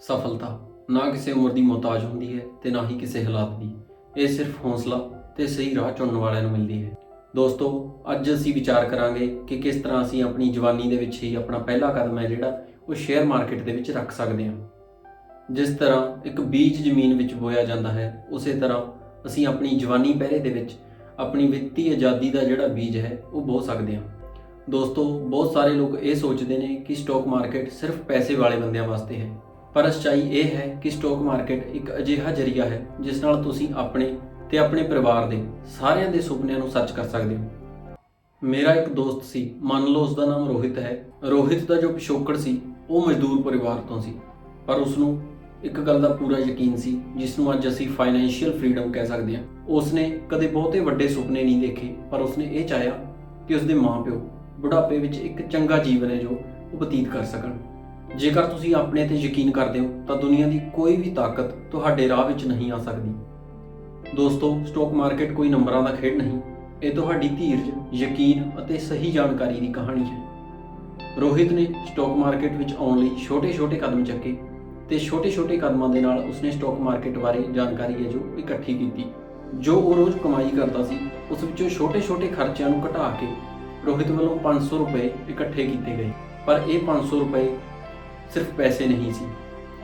ਸਫਲਤਾ। ਨਾ ਕਿਸੇ ਉਮਰ ਦੀ ਮੁਹਤਾਜ ਹੁੰਦੀ ਹੈ ਤੇ ਨਾ ਹੀ ਕਿਸੇ ਹਾਲਾਤ ਦੀ। ਇਹ ਸਿਰਫ ਹੌਸਲਾ ਤੇ ਸਹੀ ਰਾਹ ਚੁਣਨ ਵਾਲਿਆਂ ਨੂੰ ਮਿਲਦੀ ਹੈ। ਦੋਸਤੋ, ਅੱਜ ਅਸੀਂ ਵਿਚਾਰ ਕਰਾਂਗੇ ਕਿ ਕਿਸ ਤਰ੍ਹਾਂ ਅਸੀਂ ਆਪਣੀ ਜਵਾਨੀ ਦੇ ਵਿੱਚ ਹੀ ਆਪਣਾ ਪਹਿਲਾ ਕਦਮ ਹੈ ਜਿਹੜਾ ਉਹ ਸ਼ੇਅਰ ਮਾਰਕੀਟ ਦੇ ਵਿੱਚ ਰੱਖ ਸਕਦੇ ਹਾਂ। ਜਿਸ ਤਰ੍ਹਾਂ ਇੱਕ ਬੀਜ ਜ਼ਮੀਨ ਵਿੱਚ ਬੋਇਆ ਜਾਂਦਾ ਹੈ, ਉਸੇ ਤਰ੍ਹਾਂ ਅਸੀਂ ਆਪਣੀ ਜਵਾਨੀ ਪਹਿਰੇ ਦੇ ਵਿੱਚ ਆਪਣੀ ਵਿੱਤੀ ਆਜ਼ਾਦੀ ਦਾ ਜਿਹੜਾ ਬੀਜ ਹੈ, ਉਹ ਬੋ ਸਕਦੇ ਹਾਂ। ਦੋਸਤੋ, ਬਹੁਤ ਸਾਰੇ ਲੋਕ ਇਹ ਸੋਚਦੇ ਨੇ ਕਿ ਸਟਾਕ ਮਾਰਕੀਟ ਸਿਰਫ ਪੈਸੇ ਵਾਲੇ ਬੰਦਿਆਂ ਵਾਸਤੇ ਹੈ। ਪਰ ਸੱਚਾਈ ਇਹ ਹੈ ਕਿ ਸਟਾਕ ਮਾਰਕੀਟ ਇੱਕ ਅਜਿਹਾ ਜਰੀਆ ਹੈ ਜਿਸ ਨਾਲ ਤੁਸੀਂ ਆਪਣੇ ਤੇ ਆਪਣੇ ਪਰਿਵਾਰ ਦੇ ਸਾਰਿਆਂ ਦੇ ਸੁਪਨਿਆਂ ਨੂੰ ਸੱਚ ਕਰ ਸਕਦੇ ਹੋ। ਮੇਰਾ ਇੱਕ ਦੋਸਤ ਸੀ, ਮੰਨ ਲਓ ਉਸ ਦਾ ਨਾਮ ਰੋਹਿਤ ਹੈ। ਰੋਹਿਤ ਦਾ ਜੋ ਪਿਛੋਕੜ ਸੀ, ਉਹ ਮਜ਼ਦੂਰ ਪਰਿਵਾਰ ਤੋਂ ਸੀ। ਪਰ ਉਸ ਨੂੰ ਇੱਕ ਗੱਲ ਦਾ ਪੂਰਾ ਯਕੀਨ ਸੀ, ਜਿਸ ਨੂੰ ਅੱਜ ਅਸੀਂ ਫਾਈਨੈਂਸ਼ੀਅਲ ਫਰੀडम ਕਹਿ ਸਕਦੇ ਹਾਂ। ਉਸ ਨੇ ਕਦੇ ਬਹੁਤੇ ਵੱਡੇ ਸੁਪਨੇ ਨਹੀਂ ਦੇਖੇ, ਪਰ ਉਸ ਨੇ ਇਹ ਚਾਹਿਆ ਕਿ ਉਸ ਦੇ ਮਾਪਿਓ ਬੁਢਾਪੇ ਵਿੱਚ ਇੱਕ ਚੰਗਾ ਜੀਵਨ ਹੈ ਜੋ ਉਹ ਬਤੀਤ ਕਰ ਸਕਣ। ਜੇਕਰ ਤੁਸੀਂ ਆਪਣੇ ਤੇ ਯਕੀਨ ਕਰਦੇ ਹੋ, ਤਾਂ ਦੁਨੀਆ ਦੀ ਕੋਈ ਵੀ ਤਾਕਤ ਤੁਹਾਡੇ ਰਾਹ ਵਿੱਚ ਨਹੀਂ ਆ ਸਕਦੀ। ਦੋਸਤੋ ਸਟਾਕ ਮਾਰਕੀਟ ਕੋਈ ਨੰਬਰਾਂ ਦਾ ਖੇਡ ਨਹੀਂ। ਇਹ ਤੁਹਾਡੀ ਧੀਰਜ, ਯਕੀਨ ਅਤੇ ਸਹੀ ਜਾਣਕਾਰੀ ਦੀ ਕਹਾਣੀ ਹੈ। ਰੋਹਿਤ ਨੇ ਸਟਾਕ ਮਾਰਕੀਟ ਵਿੱਚ ਆਉਣ ਲਈ ਛੋਟੇ-ਛੋਟੇ ਕਦਮ ਚੱਕੇ ਤੇ ਛੋਟੇ-ਛੋਟੇ ਕਦਮਾਂ ਦੇ ਨਾਲ ਉਸਨੇ ਸਟਾਕ ਮਾਰਕੀਟ ਬਾਰੇ ਜਾਣਕਾਰੀ ਹੈ ਜੋ ਇਕੱਠੀ ਕੀਤੀ। ਜੋ ਉਹ ਰੋਜ਼ ਕਮਾਈ ਕਰਦਾ ਸੀ, ਉਸ ਵਿੱਚੋਂ ਛੋਟੇ-ਛੋਟੇ ਖਰਚਿਆਂ ਨੂੰ ਘਟਾ ਕੇ ਰੋਹਿਤ ਵੱਲੋਂ 500 ਰੁਪਏ ਇਕੱਠੇ ਕੀਤੇ ਗਏ। ਪਰ ਇਹ 500 ਰੁਪਏ ਸਿਰਫ ਪੈਸੇ ਨਹੀਂ ਸੀ।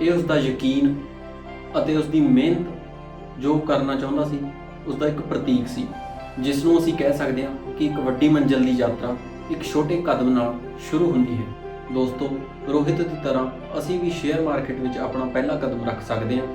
ਇਹ ਉਸ ਦਾ ਯਕੀਨ ਅਤੇ ਉਸ ਦੀ ਮਿਹਨਤ ਜੋ ਕਰਨਾ ਚਾਹੁੰਦਾ ਸੀ ਉਸ ਦਾ ਇੱਕ ਪ੍ਰਤੀਕ ਸੀ ਜਿਸ ਨੂੰ ਅਸੀਂ ਕਹਿ ਸਕਦੇ ਹਾਂ ਕਿ ਇੱਕ ਵੱਡੀ ਮੰਜ਼ਿਲ ਦੀ ਯਾਤਰਾ ਇੱਕ ਛੋਟੇ ਕਦਮ ਨਾਲ ਸ਼ੁਰੂ ਹੁੰਦੀ ਹੈ। ਦੋਸਤੋ, ਰੋਹਿਤ ਦੀ ਤਰ੍ਹਾਂ ਅਸੀਂ ਵੀ ਸ਼ੇਅਰ ਮਾਰਕੀਟ ਵਿੱਚ ਆਪਣਾ ਪਹਿਲਾ ਕਦਮ ਰੱਖ ਸਕਦੇ ਹਾਂ,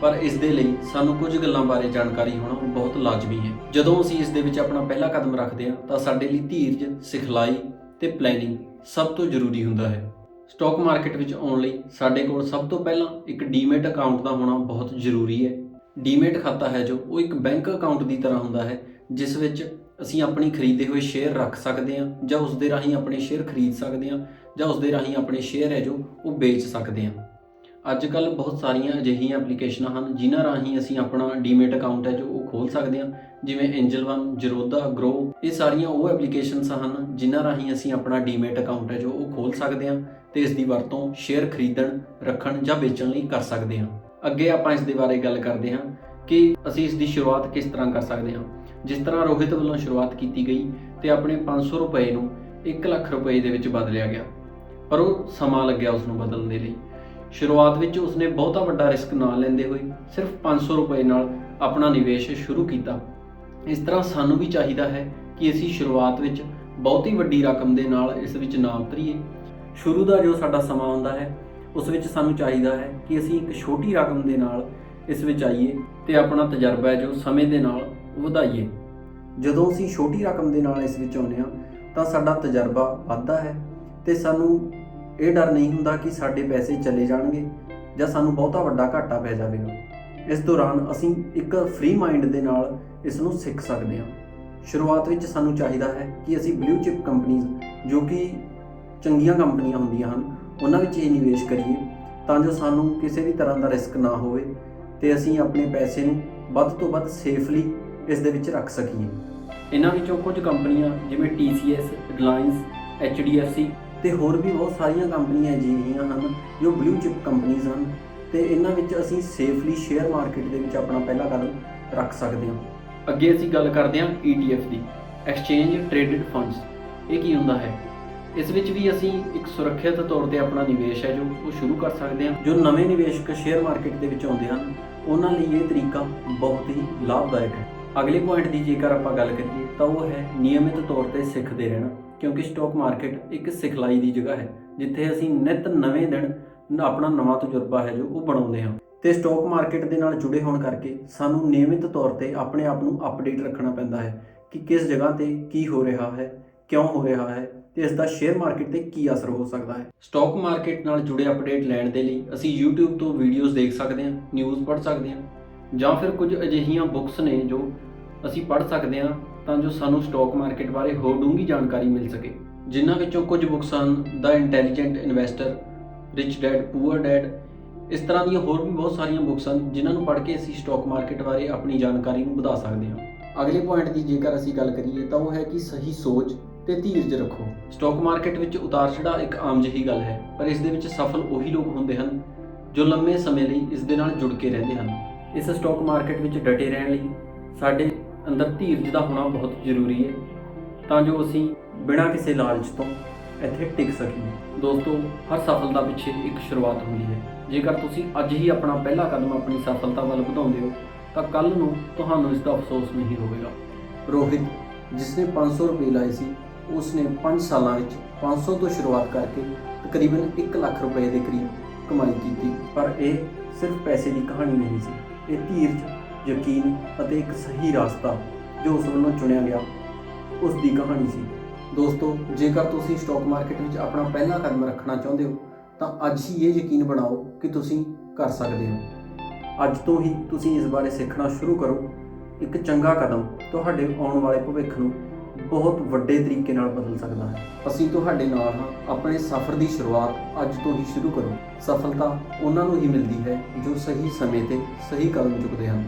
ਪਰ ਇਸ ਦੇ ਲਈ ਸਾਨੂੰ ਕੁਝ ਗੱਲਾਂ ਬਾਰੇ ਜਾਣਕਾਰੀ ਹੋਣਾ ਬਹੁਤ ਲਾਜ਼ਮੀ ਹੈ। ਜਦੋਂ ਅਸੀਂ ਇਸ ਦੇ ਵਿੱਚ ਆਪਣਾ ਪਹਿਲਾ ਕਦਮ ਰੱਖਦੇ ਹਾਂ, ਤਾਂ ਸਾਡੇ ਲਈ ਧੀਰਜ, ਸਿਖਲਾਈ ਤੇ ਪਲੈਨਿੰਗ ਸਭ ਤੋਂ ਜ਼ਰੂਰੀ ਹੁੰਦਾ ਹੈ। ਸਟਾਕ ਮਾਰਕੀਟ ਵਿੱਚ ਆਉਣ ਲਈ ਸਾਡੇ ਕੋਲ ਸਭ ਤੋਂ ਪਹਿਲਾਂ ਇੱਕ ਡੀਮੈਟ ਅਕਾਊਂਟ ਦਾ ਹੋਣਾ ਬਹੁਤ ਜ਼ਰੂਰੀ ਹੈ। ਡੀਮੈਟ ਖਾਤਾ ਹੈ ਜੋ ਉਹ ਇੱਕ ਬੈਂਕ ਅਕਾਊਂਟ ਦੀ ਤਰ੍ਹਾਂ ਹੁੰਦਾ ਹੈ, ਜਿਸ ਵਿੱਚ ਅਸੀਂ ਆਪਣੀ ਖਰੀਦੇ ਹੋਏ ਸ਼ੇਅਰ ਰੱਖ ਸਕਦੇ ਹਾਂ ਜਾਂ ਉਸ ਦੇ ਰਾਹੀਂ ਆਪਣੇ ਸ਼ੇਅਰ ਖਰੀਦ ਸਕਦੇ ਹਾਂ ਜਾਂ ਉਸ ਦੇ ਰਾਹੀਂ ਆਪਣੇ ਸ਼ੇਅਰ ਹੈ ਜੋ ਉਹ ਵੇਚ ਸਕਦੇ ਹਾਂ। ਅੱਜ ਕੱਲ ਬਹੁਤ ਸਾਰੀਆਂ ਅਜਿਹੀਆਂ ਐਪਲੀਕੇਸ਼ਨਾਂ ਹਨ, ਜਿਨ੍ਹਾਂ ਰਾਹੀਂ ਅਸੀਂ ਆਪਣਾ ਡੀਮੇਟ ਅਕਾਊਂਟ ਹੈ ਜੋ ਉਹ ਖੋਲ ਸਕਦੇ ਹਾਂ, ਜਿਵੇਂ ਐਂਜਲ ਵਨ ਜਰੋਦਾ ਗਰੋ ਇਹ ਸਾਰੀਆਂ ਉਹ ਐਪਲੀਕੇਸ਼ਨਸ ਹਨ ਜਿਨ੍ਹਾਂ ਰਾਹੀਂ ਅਸੀਂ ਆਪਣਾ ਡੀਮੇਟ ਅਕਾਊਂਟ ਹੈ ਜੋ ਉਹ ਖੋਲ ਸਕਦੇ ਹਾਂ ਤੇ ਇਸ ਦੀ ਵਰਤੋਂ ਸ਼ੇਅਰ ਖਰੀਦਣ, ਰੱਖਣ ਜਾਂ ਵੇਚਣ ਲਈ ਕਰ ਸਕਦੇ ਹਾਂ। ਅੱਗੇ ਆਪਾਂ ਇਸ ਦੇ ਬਾਰੇ ਗੱਲ ਕਰਦੇ ਹਾਂ ਕਿ ਅਸੀਂ ਇਸ ਦੀ ਸ਼ੁਰੂਆਤ ਕਿਸ ਤਰ੍ਹਾਂ ਕਰ ਸਕਦੇ ਹਾਂ। ਜਿਸ ਤਰ੍ਹਾਂ ਰੋਹਿਤ ਵੱਲੋਂ ਸ਼ੁਰੂਆਤ ਕੀਤੀ ਗਈ ਤੇ ਆਪਣੇ 500 ਰੁਪਏ ਨੂੰ 1 ਲੱਖ ਰੁਪਏ ਦੇ ਵਿੱਚ ਬਦਲਿਆ ਗਿਆ, ਪਰ ਉਹ ਸਮਾਂ ਲੱਗਿਆ ਉਸ ਨੂੰ ਬਦਲਣ ਦੇ ਲਈ। ਸ਼ੁਰੂਆਤ ਵਿੱਚ ਉਸਨੇ ਬਹੁਤਾ ਵੱਡਾ ਰਿਸਕ ਨਾ ਲੈਂਦੇ ਹੋਏ ਸਿਰਫ 500 ਰੁਪਏ ਨਾਲ ਆਪਣਾ ਨਿਵੇਸ਼ ਸ਼ੁਰੂ ਕੀਤਾ। ਇਸ ਤਰ੍ਹਾਂ ਸਾਨੂੰ ਵੀ ਚਾਹੀਦਾ ਹੈ ਕਿ ਅਸੀਂ ਸ਼ੁਰੂਆਤ ਵਿੱਚ ਬਹੁਤੀ ਵੱਡੀ ਰਕਮ ਦੇ ਨਾਲ ਇਸ ਵਿੱਚ ਨਾ ਉਤਰੀਏ ਸ਼ੁਰੂ ਦਾ ਜੋ ਸਾਡਾ ਸਮਾਂ ਹੁੰਦਾ ਹੈ, ਉਸ ਵਿੱਚ ਸਾਨੂੰ ਚਾਹੀਦਾ ਹੈ ਕਿ ਅਸੀਂ ਇੱਕ ਛੋਟੀ ਰਕਮ ਦੇ ਨਾਲ ਇਸ ਵਿੱਚ ਆਈਏ ਤੇ ਆਪਣਾ ਤਜਰਬਾ ਹੈ ਜੋ ਸਮੇਂ ਦੇ ਨਾਲ ਵਧਾਈਏ। ਜਦੋਂ ਅਸੀਂ ਛੋਟੀ ਰਕਮ ਦੇ ਨਾਲ ਇਸ ਵਿੱਚ ਆਉਂਦੇ ਹਾਂ, ਤਾਂ ਸਾਡਾ ਤਜਰਬਾ ਵੱਧਦਾ ਹੈ ਤੇ ਸਾਨੂੰ ਇਹ ਡਰ ਨਹੀਂ ਹੁੰਦਾ ਕਿ ਸਾਡੇ ਪੈਸੇ ਚਲੇ ਜਾਣਗੇ ਜਾਂ ਸਾਨੂੰ ਬਹੁਤਾ ਵੱਡਾ ਘਾਟਾ ਪੈ ਜਾਵੇਗਾ। ਇਸ ਦੌਰਾਨ ਅਸੀਂ ਇੱਕ ਫ੍ਰੀ ਮਾਈਂਡ ਦੇ ਨਾਲ ਇਸ ਨੂੰ ਸਿੱਖ ਸਕਦੇ ਹਾਂ। ਸ਼ੁਰੂਆਤ ਵਿੱਚ ਸਾਨੂੰ ਚਾਹੀਦਾ ਹੈ ਕਿ ਅਸੀਂ ਬਲੂ ਚਿਪ ਕੰਪਨੀਆਂ ਜੋ ਕਿ ਚੰਗੀਆਂ ਕੰਪਨੀਆਂ ਹੁੰਦੀਆਂ ਹਨ ਉਹਨਾਂ ਵਿੱਚ ਹੀ ਨਿਵੇਸ਼ ਕਰੀਏ ਤਾਂ ਜੋ ਸਾਨੂੰ ਕਿਸੇ ਵੀ ਤਰ੍ਹਾਂ ਦਾ ਰਿਸਕ ਨਾ ਹੋਵੇ ਤੇ ਅਸੀਂ ਆਪਣੇ ਪੈਸੇ ਨੂੰ ਵੱਧ ਤੋਂ ਵੱਧ ਸੇਫਲੀ ਇਸ ਦੇ ਵਿੱਚ ਰੱਖ ਸਕੀਏ। ਇਹਨਾਂ ਵਿੱਚੋਂ ਕੁਝ ਕੰਪਨੀਆਂ ਜਿਵੇਂ TCS, ਰਿਲਾਇੰਸ, HDFC ਤੇ ਹੋਰ ਵੀ ਬਹੁਤ ਸਾਰੀਆਂ ਕੰਪਨੀਆਂ ਅਜਿਹੀਆਂ ਹਨ ਜੋ ਬਲੂ ਚਿਪ ਕੰਪਨੀਆਂ ਹਨ ਤੇ ਇਹਨਾਂ ਵਿੱਚ ਅਸੀਂ ਸੇਫਲੀ ਸ਼ੇਅਰ ਮਾਰਕੀਟ ਦੇ ਵਿੱਚ ਆਪਣਾ ਪਹਿਲਾ ਕਦਮ ਰੱਖ ਸਕਦੇ ਹਾਂ। ਅੱਗੇ ਅਸੀਂ ਗੱਲ ਕਰਦੇ ਹਾਂ ETF ਦੀ ਐਕਸਚੇਂਜ ਟ੍ਰੇਡਡ ਫੰਡਸ ਇਹ ਕੀ ਹੁੰਦਾ ਹੈ? ਇਸ ਵਿੱਚ ਵੀ ਅਸੀਂ ਇੱਕ ਸੁਰੱਖਿਅਤ ਤੌਰ ਤੇ ਆਪਣਾ ਨਿਵੇਸ਼ ਹੈ ਜੋ ਉਹ ਸ਼ੁਰੂ ਕਰ ਸਕਦੇ ਹਾਂ। ਜੋ ਨਵੇਂ ਨਿਵੇਸ਼ਕ ਸ਼ੇਅਰ ਮਾਰਕੀਟ ਦੇ ਵਿੱਚ ਆਉਂਦੇ ਹਨ ਉਹਨਾਂ ਲਈ ਇਹ ਤਰੀਕਾ ਬਹੁਤ ਹੀ ਲਾਭਦਾਇਕ ਹੈ। ਅਗਲੇ ਪੁਆਇੰਟ ਦੀ ਜੇਕਰ ਆਪਾਂ ਗੱਲ ਕਰੀਏ ਤਾਂ ਉਹ ਹੈ ਨਿਯਮਿਤ ਤੌਰ ਤੇ ਸਿੱਖਦੇ ਰਹਿਣਾ। ਕਿਉਂਕਿ ਸਟਾਕ ਮਾਰਕੀਟ ਇੱਕ ਸਿਖਲਾਈ ਦੀ ਜਗ੍ਹਾ ਹੈ, ਜਿੱਥੇ ਅਸੀਂ ਨਿਤ ਨਵੇਂ ਦਿਨ ਆਪਣਾ ਨਵਾਂ ਤਜਰਬਾ ਹੈ ਜੋ ਉਹ ਬਣਾਉਂਦੇ ਹਾਂ। ਤੇ ਸਟਾਕ ਮਾਰਕੀਟ ਦੇ ਨਾਲ ਜੁੜੇ ਹੋਣ ਕਰਕੇ ਸਾਨੂੰ ਨਿਯਮਿਤ ਤੌਰ ਤੇ ਆਪਣੇ ਆਪ ਨੂੰ ਅਪਡੇਟ ਰੱਖਣਾ ਪੈਂਦਾ ਹੈ ਕਿ ਕਿਸ ਜਗ੍ਹਾ ਤੇ ਕੀ ਹੋ ਰਿਹਾ ਹੈ, ਕਿਉਂ ਹੋ ਰਿਹਾ ਹੈ ਤੇ ਇਸ ਦਾ ਸ਼ੇਅਰ ਮਾਰਕੀਟ ਤੇ ਕੀ ਅਸਰ ਹੋ ਸਕਦਾ ਹੈ। ਸਟਾਕ ਮਾਰਕੀਟ ਨਾਲ ਜੁੜੇ ਅਪਡੇਟ ਲੈਣ ਦੇ ਲਈ ਅਸੀਂ YouTube ਤੋਂ ਵੀਡੀਓਜ਼ ਦੇਖ ਸਕਦੇ ਹਾਂ ਨਿਊਜ਼ ਪੜ੍ਹ ਸਕਦੇ ਹਾਂ ਜਾਂ ਫਿਰ ਕੁਝ ਅਜਿਹੀਆਂ ਬੁੱਕਸ ਨੇ ਜੋ ਅਸੀਂ ਪੜ੍ਹ ਸਕਦੇ ਹਾਂ ਤਾਂ ਜੋ ਸਾਨੂੰ ਸਟਾਕ ਮਾਰਕੀਟ ਬਾਰੇ ਹੋਰ ਡੂੰਘੀ ਜਾਣਕਾਰੀ ਮਿਲ ਸਕੇ। ਜਿਨ੍ਹਾਂ ਵਿੱਚੋਂ ਕੁਝ ਬੁੱਕਸ ਹਨ the intelligent investor rich dad poor dad ਇਸ ਤਰ੍ਹਾਂ ਦੀਆਂ ਹੋਰ ਵੀ ਬਹੁਤ ਸਾਰੀਆਂ ਬੁੱਕਸ ਹਨ, ਜਿਨ੍ਹਾਂ ਨੂੰ ਪੜ੍ਹ ਕੇ ਅਸੀਂ ਸਟਾਕ ਮਾਰਕੀਟ ਬਾਰੇ ਆਪਣੀ ਜਾਣਕਾਰੀ ਨੂੰ ਵਧਾ ਸਕਦੇ ਹਾਂ। ਅਗਲੇ ਪੁਆਇੰਟ ਦੀ ਜੇਕਰ ਅਸੀਂ ਗੱਲ ਕਰੀਏ, ਤਾਂ ਉਹ ਹੈ ਕਿ ਸਹੀ ਸੋਚ ਤੇ ਧੀਰਜ ਰੱਖੋ। ਸਟਾਕ ਮਾਰਕੀਟ ਵਿੱਚ ਉਤਾਰ ਚੜ੍ਹਾਅ ਇੱਕ ਆਮ ਜਿਹੀ ਗੱਲ ਹੈ, ਪਰ ਇਸ ਦੇ ਵਿੱਚ ਸਫਲ ਉਹੀ ਲੋਕ ਹੁੰਦੇ ਹਨ, ਜੋ ਲੰਮੇ ਸਮੇਂ ਲਈ ਇਸ ਦੇ ਨਾਲ ਜੁੜ ਕੇ ਰਹਿੰਦੇ ਹਨ। ਇਸ ਸਟਾਕ ਮਾਰਕੀਟ ਵਿੱਚ ਡਟੇ ਰਹਿਣ ਲਈ, ਸਾਡੇ ਅੰਦਰ ਧੀਰਜ ਦਾ ਹੋਣਾ ਬਹੁਤ ਜ਼ਰੂਰੀ ਹੈ, ਤਾਂ ਜੋ ਅਸੀਂ ਬਿਨਾਂ ਕਿਸੇ ਲਾਲਚ ਤੋਂ ਇੱਥੇ ਟਿਕ ਸਕੀਏ। ਦੋਸਤੋ, ਹਰ ਸਫਲਤਾ ਪਿੱਛੇ ਇੱਕ ਸ਼ੁਰੂਆਤ ਹੁੰਦੀ ਹੈ। ਜੇਕਰ ਤੁਸੀਂ ਅੱਜ ਹੀ ਆਪਣਾ ਪਹਿਲਾ ਕਦਮ ਆਪਣੀ ਸਫਲਤਾ ਵੱਲ ਵਧਾਉਂਦੇ ਹੋ, ਤਾਂ ਕੱਲ ਨੂੰ ਤੁਹਾਨੂੰ ਇਸ ਦਾ ਅਫਸੋਸ ਨਹੀਂ ਹੋਵੇਗਾ। ਰੋਹਿਤ, ਜਿਸ ਨੇ 500 ਰੁਪਏ ਲਾਏ ਸੀ ਉਸ ਨੇ 5 ਸਾਲਾਂ ਵਿੱਚ 500 ਤੋਂ ਸ਼ੁਰੂਆਤ ਕਰਕੇ ਤਕਰੀਬਨ 1 ਲੱਖ ਰੁਪਏ ਦੇ ਕਰੀਬ ਕਮਾਈ ਕੀਤੀ। ਪਰ ਇਹ ਸਿਰਫ ਪੈਸੇ ਦੀ ਕਹਾਣੀ ਨਹੀਂ ਸੀ। ਇਹ ਧੀਰਜ ਯਕੀਨ ਅਤੇ ਇੱਕ ਸਹੀ ਰਾਸਤਾ ਜੋ ਉਸ ਵੱਲੋਂ ਚੁਣਿਆ ਗਿਆ। ਉਸ ਦੀ ਕਹਾਣੀ ਸੀ, ਦੋਸਤੋ, ਜੇਕਰ ਤੁਸੀਂ ਸਟਾਕ ਮਾਰਕੀਟ ਵਿੱਚ ਆਪਣਾ ਪਹਿਲਾ ਕਦਮ ਰੱਖਣਾ ਚਾਹੁੰਦੇ ਹੋ, ਤਾਂ ਅੱਜ ਹੀ ਇਹ ਯਕੀਨ ਬਣਾਓ ਕਿ ਤੁਸੀਂ ਕਰ ਸਕਦੇ ਹੋ। ਅੱਜ ਤੋਂ ਹੀ ਤੁਸੀਂ ਇਸ ਬਾਰੇ ਸਿੱਖਣਾ ਸ਼ੁਰੂ ਕਰੋ। ਇੱਕ ਚੰਗਾ ਕਦਮ ਤੁਹਾਡੇ ਆਉਣ ਵਾਲੇ ਭਵਿੱਖ ਨੂੰ ਬਹੁਤ ਵੱਡੇ ਤਰੀਕੇ ਨਾਲ ਬਦਲ ਸਕਦਾ ਹੈ। ਅਸੀਂ ਤੁਹਾਡੇ ਨਾਲ ਹਾਂ। ਆਪਣੇ ਸਫ਼ਰ ਦੀ ਸ਼ੁਰੂਆਤ ਅੱਜ ਤੋਂ ਹੀ ਸ਼ੁਰੂ ਕਰੋ। ਸਫਲਤਾ ਉਹਨਾਂ ਨੂੰ ਹੀ ਮਿਲਦੀ ਹੈ ਜੋ ਸਹੀ ਸਮੇਂ ਤੇ ਸਹੀ ਕਦਮ ਚੁੱਕਦੇ ਹਨ।